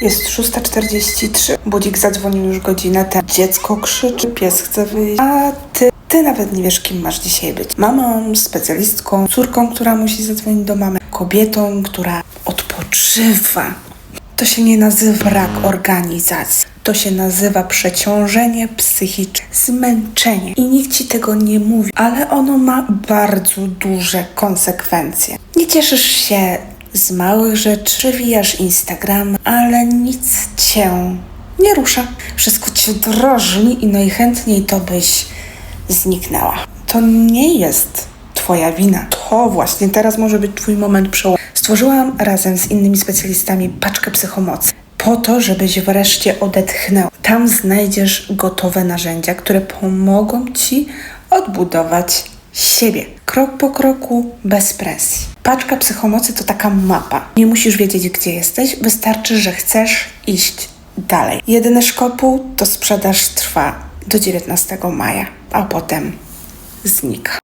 Jest 6.43. Budzik zadzwonił już godzinę temu. Dziecko krzyczy, pies chce wyjść, a ty, ty nawet nie wiesz, kim masz dzisiaj być. Mamą, specjalistką, córką, która musi zadzwonić do mamy, kobietą, która odpoczywa. To się nie nazywa brak organizacji. To się nazywa przeciążenie psychiczne, zmęczenie. I nikt ci tego nie mówi, ale ono ma bardzo duże konsekwencje. Nie cieszysz się z małych rzeczy, przewijasz Instagram, ale nic cię nie rusza. Wszystko cię drożni i najchętniej to byś zniknęła. To nie jest Twoja wina. To właśnie teraz może być Twój moment przełomu. Stworzyłam razem z innymi specjalistami paczkę psychomocy. Po to, żebyś wreszcie odetchnęła. Tam znajdziesz gotowe narzędzia, które pomogą Ci odbudować siebie. Krok po kroku, bez presji. Paczka psychomocy to taka mapa. Nie musisz wiedzieć, gdzie jesteś, wystarczy, że chcesz iść dalej. Jedyny szkopuł to sprzedaż trwa do 19 maja, a potem znika.